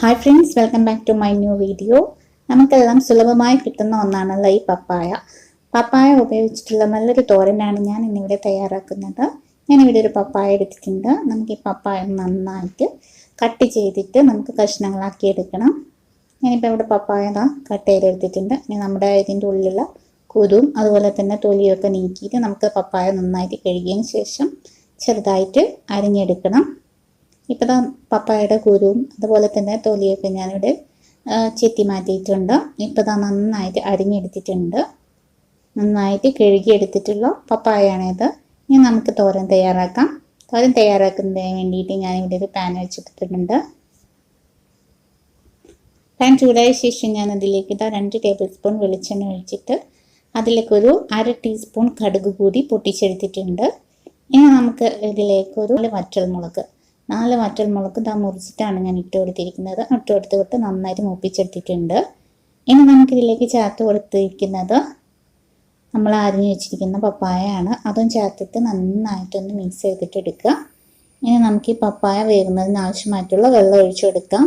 Hi friends welcome back to my new video നമുക്കെല്ലാം സുലഭമായി കിട്ടുന്ന ഒന്നാണല്ലോ ഈ പപ്പായ. പപ്പായ ഉപയോഗിച്ചിട്ടുള്ള നല്ലൊരു തോരനാണ് ഞാൻ ഇന്നിവിടെ തയ്യാറാക്കുന്നത്. ഞാനിവിടെ ഒരു പപ്പായ എടുത്തിട്ടുണ്ട്. നമുക്ക് ഈ പപ്പായ നന്നായിട്ട് കട്ട് ചെയ്തിട്ട് നമുക്ക് കഷ്ണങ്ങളാക്കി എടുക്കണം. ഞാനിപ്പോൾ ഇവിടെ പപ്പായ കട്ട് ചെയ്തെടുത്തിട്ടുണ്ട്. ഇനി നമ്മുടെ ഇതിന്റെ ഉള്ളിലുള്ള കുതും അതുപോലെ തന്നെ തൊലിയൊക്കെ നീക്കിയിട്ട് നമുക്ക് പപ്പായ നന്നായിട്ട് കഴുകിയതിന് ശേഷം ചെറുതായിട്ട് അരിഞ്ഞെടുക്കണം. ഇപ്പോൾ പപ്പായയുടെ കുരുവും അതുപോലെ തന്നെ തൊലിയൊക്കെ ഞാനിവിടെ ചെത്തി മാറ്റിയിട്ടുണ്ട്. ഇപ്പോൾ താ നന്നായിട്ട് അരിഞ്ഞെടുത്തിട്ടുണ്ട്. നന്നായിട്ട് കഴുകിയെടുത്തിട്ടുള്ള പപ്പായാണിത്. ഇനി നമുക്ക് തോരൻ തയ്യാറാക്കാം. തോരൻ തയ്യാറാക്കുന്നതിന് വേണ്ടിയിട്ട് ഞാനിവിടെ ഒരു പാൻ വെച്ചിട്ടിട്ടുണ്ട്. പാൻ ചൂടായ ശേഷം ഞാൻ അതിലേക്ക് ഇതാ രണ്ട് ടേബിൾ സ്പൂൺ വെളിച്ചെണ്ണ ഒഴിച്ചിട്ട് അതിലേക്കൊരു അര ടീസ്പൂൺ കടുക് കൂടി പൊട്ടിച്ചെടുത്തിട്ടുണ്ട്. ഇനി നമുക്ക് ഇതിലേക്കൊരു വറ്റൽമുളക് നാല് വറ്റൽമുളക് ദാ മുറിച്ചിട്ടാണ് ഞാൻ ഇട്ട് കൊടുത്തിരിക്കുന്നത്. ഇട്ട് കൊടുത്ത് കൊടുത്ത് നന്നായിട്ട് മൂപ്പിച്ചെടുത്തിട്ടുണ്ട്. ഇനി നമുക്കിതിലേക്ക് ചേർത്ത് കൊടുത്തിരിക്കുന്നത് നമ്മൾ അരിഞ്ഞു വെച്ചിരിക്കുന്ന പപ്പായയാണ്. അതും ചേർത്തിട്ട് നന്നായിട്ടൊന്ന് മിക്സ് ചെയ്തിട്ട് എടുക്കുക. ഇനി നമുക്ക് ഈ പപ്പായ വേകുന്നതിന് ആവശ്യമായിട്ടുള്ള വെള്ളം ഒഴിച്ചു കൊടുക്കാം.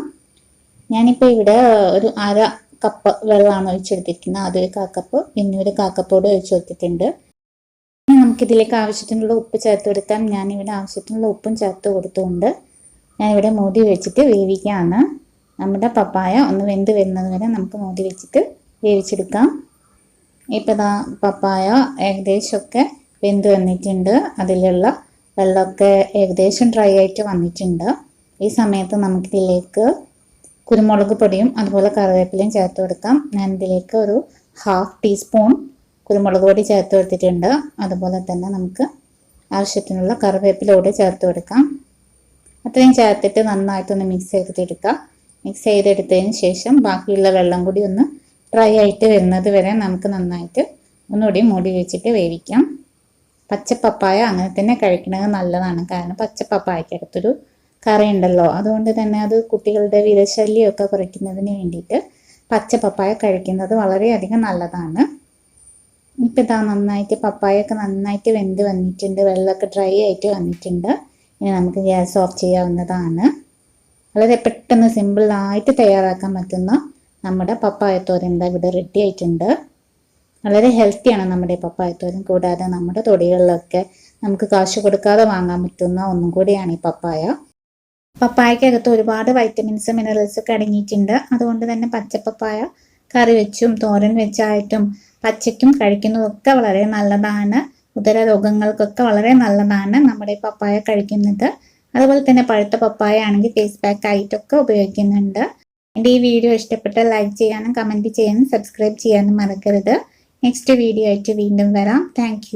ഞാനിപ്പോൾ ഇവിടെ ഒരു അര കപ്പ് വെള്ളമാണ് ഒഴിച്ചെടുത്തിരിക്കുന്നത്. ആദ്യം ഒരു കാക്കപ്പ് പിന്നെ ഒരു കാക്കപ്പോടെ ഒഴിച്ചു കൊടുത്തിട്ടുണ്ട്. നമുക്കിതിലേക്ക് ആവശ്യത്തിനുള്ള ഉപ്പ് ചേർത്ത് കൊടുക്കാം. ഞാനിവിടെ ആവശ്യത്തിനുള്ള ഉപ്പും ചേർത്ത് കൊടുത്തുകൊണ്ട് ഞാനിവിടെ മൂടി വെച്ചിട്ട് വേവിക്കുകയാണ് നമ്മുടെ പപ്പായ ഒന്ന് വെന്ത് വരുന്നത് വരെ നമുക്ക് മൂടി വെച്ചിട്ട് വേവിച്ചെടുക്കാം. ഇപ്പോൾ ദാ പപ്പായ ഏകദേശമൊക്കെ വെന്ത് വന്നിട്ടുണ്ട്. അതിലുള്ള വെള്ളമൊക്കെ ഏകദേശം ഡ്രൈ ആയിട്ട് വന്നിട്ടുണ്ട്. ഈ സമയത്ത് നമുക്കിതിലേക്ക് കുരുമുളക് പൊടിയും അതുപോലെ കറിവേപ്പിലയും ചേർത്ത് കൊടുക്കാം. ഞാൻ ഇതിലേക്ക് ഒരു ഹാഫ് ടീസ്പൂൺ കുരുമുളക് പൊടി ചേർത്ത് കൊടുത്തിട്ടുണ്ട്. അതുപോലെ തന്നെ നമുക്ക് ആവശ്യത്തിനുള്ള കറിവേപ്പില കൂടി ചേർത്ത് കൊടുക്കാം. അത്രയും ചേർത്തിട്ട് നന്നായിട്ടൊന്ന് മിക്സ് ചെയ്തെടുക്കാം മിക്സ് ചെയ്തെടുത്തതിന് ശേഷം ബാക്കിയുള്ള വെള്ളം കൂടി ഒന്ന് ഡ്രൈ ആയിട്ട് വരുന്നത് വരെ നമുക്ക് നന്നായിട്ട് ഒന്നുകൂടി മൂടി വെച്ചിട്ട് വേവിക്കാം. പച്ചപ്പപ്പായ അങ്ങനെ തന്നെ കഴിക്കുന്നത് നല്ലതാണ്. കാരണം പച്ചപ്പപ്പായക്കകത്തൊരു കറി ഉണ്ടല്ലോ. അതുകൊണ്ട് തന്നെ അത് കുട്ടികളുടെ വിരശല്യമൊക്കെ കുറയ്ക്കുന്നതിന് വേണ്ടിയിട്ട് പച്ചപ്പപ്പായ കഴിക്കുന്നത് വളരെയധികം നല്ലതാണ്. ഇപ്പം ഇതാ നന്നായിട്ട് പപ്പായൊക്കെ നന്നായിട്ട് വെന്ത് വന്നിട്ടുണ്ട്. വെള്ളമൊക്കെ ഡ്രൈ ആയിട്ട് വന്നിട്ടുണ്ട്. ഇനി നമുക്ക് ഗ്യാസ് ഓഫ് ചെയ്യാവുന്നതാണ്. വളരെ പെട്ടെന്ന് സിമ്പിളായിട്ട് തയ്യാറാക്കാൻ പറ്റുന്ന നമ്മുടെ പപ്പായത്തോരൻ എന്താ ഇവിടെ റെഡി ആയിട്ടുണ്ട്. വളരെ ഹെൽത്തിയാണ് നമ്മുടെ പപ്പായത്തോരൻ. കൂടാതെ നമ്മുടെ തൊടികളിലൊക്കെ നമുക്ക് കാശ് കൊടുക്കാതെ വാങ്ങാൻ പറ്റുന്ന ഒന്നും കൂടിയാണ് ഈ പപ്പായ. പപ്പായക്കകത്ത് ഒരുപാട് വൈറ്റമിൻസ് മിനറൽസ് ഒക്കെ അടങ്ങിയിട്ടുണ്ട്. അതുകൊണ്ട് തന്നെ പച്ചപ്പപ്പായ കറി വെച്ചും തോരൻ വെച്ചായിട്ടും പച്ചയ്ക്കും കഴിക്കുന്നതൊക്കെ വളരെ നല്ലതാണ്. ഉദര രോഗങ്ങൾക്കൊക്കെ വളരെ നല്ലതാണ് നമ്മുടെ പപ്പായ കഴിക്കുന്നത്. അതുപോലെ തന്നെ പഴുത്ത പപ്പായ ആണെങ്കിൽ ഫേസ് പാക്ക് ആയിട്ടൊക്കെ ഉപയോഗിക്കുന്നുണ്ട്. എന്റെ ഈ വീഡിയോ ഇഷ്ടപ്പെട്ട ലൈക്ക് ചെയ്യാനും കമന്റ് ചെയ്യാനും സബ്സ്ക്രൈബ് ചെയ്യാനും മറക്കരുത്. നെക്സ്റ്റ് വീഡിയോ ആയിട്ട് വീണ്ടും വരാം. താങ്ക്